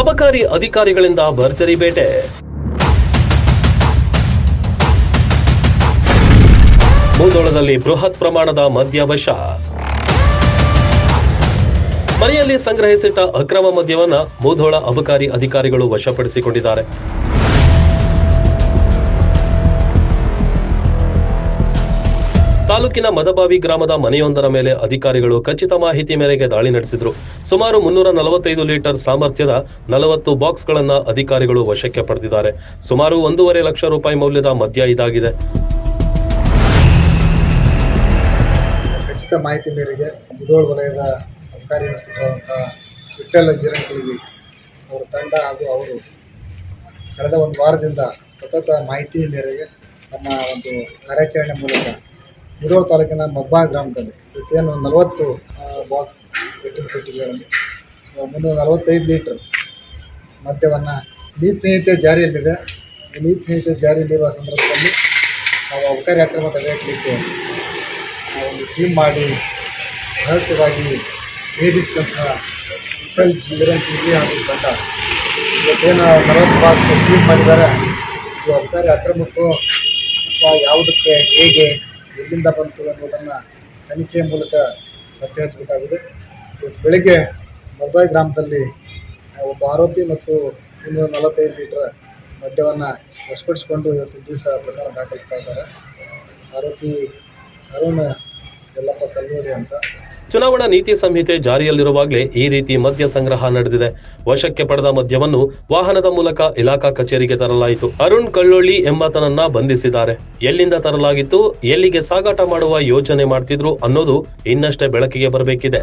ಅಬಕಾರಿ ಅಧಿಕಾರಿಗಳಿಂದ ಭರ್ಜರಿ ಬೇಟೆ. ಮುಂದೋಳದಲ್ಲಿ ಬೃಹತ್ ಪ್ರಮಾಣದ ಮದ್ಯ ವಶ ಮನೆಯಲ್ಲಿ ಸಂಗ್ರಹಿಸಿಟ್ಟ ಅಕ್ರಮ ಮದ್ಯವನ್ನು ಮುಧೋಳ ಅಬಕಾರಿ ಅಧಿಕಾರಿಗಳು ವಶಪಡಿಸಿಕೊಂಡಿದ್ದಾರೆ. ತಾಲೂಕಿನ ಮದಬಾವಿ ಗ್ರಾಮದ ಮನೆಯೊಂದರ ಮೇಲೆ ಅಧಿಕಾರಿಗಳು ಖಚಿತ ಮಾಹಿತಿ ಮೇರೆಗೆ ದಾಳಿ ನಡೆಸಿದ್ರು. ಸುಮಾರು ಮುನ್ನೂರ ನಲವತ್ತೈದು ಲೀಟರ್ ಸಾಮರ್ಥ್ಯದ ನಲವತ್ತು ಬಾಕ್ಸ್ಗಳನ್ನು ಅಧಿಕಾರಿಗಳು ವಶಕ್ಕೆ ಪಡೆದಿದ್ದಾರೆ. ಸುಮಾರು ಒಂದೂವರೆ ಲಕ್ಷ ರೂಪಾಯಿ ಮೌಲ್ಯದ ಮದ್ಯ ಇದಾಗಿದೆ. ಖಚಿತ ಮಾಹಿತಿ ಮೇರೆಗೆ ಮುದೋಳ್ ವಲಯದ ವಿಠ್ಠಲ ಅವರ ತಂಡ ಹಾಗೂ ಅವರು ಕಳೆದ ಒಂದು ವಾರದಿಂದ ಸತತ ಮಾಹಿತಿ ಮೇರೆಗೆ ತಮ್ಮ ಒಂದು ಕಾರ್ಯಾಚರಣೆ ಮೂಲಕ ಮುಧೋಳ ತಾಲೂಕಿನ ಮಬ್ಬಾ ಗ್ರಾಮದಲ್ಲಿ ಪ್ರತಿಯೊಂದು ನಲವತ್ತು ಬಾಕ್ಸ್ ಬೆಟ್ಟಿನ ಪೆಟ್ಟಿಗೆಗಳನ್ನು ಮುನ್ನೂರ ನಲವತ್ತೈದು ಲೀಟ್ರ್ ಮದ್ಯವನ್ನು ನೀತಿ ಸಂಹಿತೆ ಜಾರಿಯಲ್ಲಿದೆ. ಈ ನೀತಿ ಸಂಹಿತೆ ಜಾರಿಯಲ್ಲಿರುವ ಸಂದರ್ಭದಲ್ಲಿ ನಾವು ಅವಕಾರಿ ಅಕ್ರಮ ತಡೆಗಟ್ಟಲಿಕ್ಕೆ ಒಂದು ಟೀಮ್ ಮಾಡಿ ರಹಸ್ಯವಾಗಿ ಭೇದಿಸಿದಂಥ ಉತ್ತಲ್ ಜಿಗರನ್ ಟಿವಿ ಹಾಗೂ ತಂಡ ಇವತ್ತೇನು ನಲವತ್ತು ಬಾಕ್ಸ್ ಸೀಸ್ ಮಾಡಿದ್ದಾರೆ. ಇದು ಅವಕಾರಿ ಅಕ್ರಮಕ್ಕೂ ಅಥವಾ ಯಾವುದಕ್ಕೆ ಹೇಗೆ ಎಲ್ಲಿಂದ ಬಂತು ಎಂಬುದನ್ನು ತನಿಖೆಯ ಮೂಲಕ ಪತ್ತೆ ಹಚ್ಚಬೇಕಾಗಿದೆ ಇವತ್ತು ಬೆಳಗ್ಗೆ ಮಲ್ಬಾಯಿ ಗ್ರಾಮದಲ್ಲಿ ಒಬ್ಬ ಆರೋಪಿ ಮತ್ತು ಇನ್ನೂರ ನಲವತ್ತೈದು ಲೀಟ್ರ್ ಮದ್ಯವನ್ನು ವಶಪಡಿಸಿಕೊಂಡು ಇವತ್ತು ದಿವಸ ಪ್ರಕರಣ ದಾಖಲಿಸ್ತಾ ಇದ್ದಾರೆ. ಆರೋಪಿ ಅರುಣ್ ಯಲ್ಲಪ್ಪ ಕಲ್ಲೂರಿ ಅಂತ. ಚುನಾವಣಾ ನೀತಿ ಸಂಹಿತೆ ಜಾರಿಯಲ್ಲಿರುವಾಗಲೇ ಈ ರೀತಿ ಮದ್ಯ ಸಂಗ್ರಹ ನಡೆದಿದೆ. ವಶಕ್ಕೆ ಪಡೆದ ಮದ್ಯವನ್ನು ವಾಹನದ ಮೂಲಕ ಇಲಾಖಾ ಕಚೇರಿಗೆ ತರಲಾಯಿತು. ಅರುಣ್ ಕಳ್ಳೊಳ್ಳಿ ಎಂಬಾತನನ್ನ ಬಂಧಿಸಿದ್ದಾರೆ. ಎಲ್ಲಿಂದ ತರಲಾಗಿತ್ತು, ಎಲ್ಲಿಗೆ ಸಾಗಾಟ ಮಾಡುವ ಯೋಚನೆ ಮಾಡ್ತಿದ್ರು ಅನ್ನೋದು ಇನ್ನಷ್ಟೇ ಬೆಳಕಿಗೆ ಬರಬೇಕಿದೆ.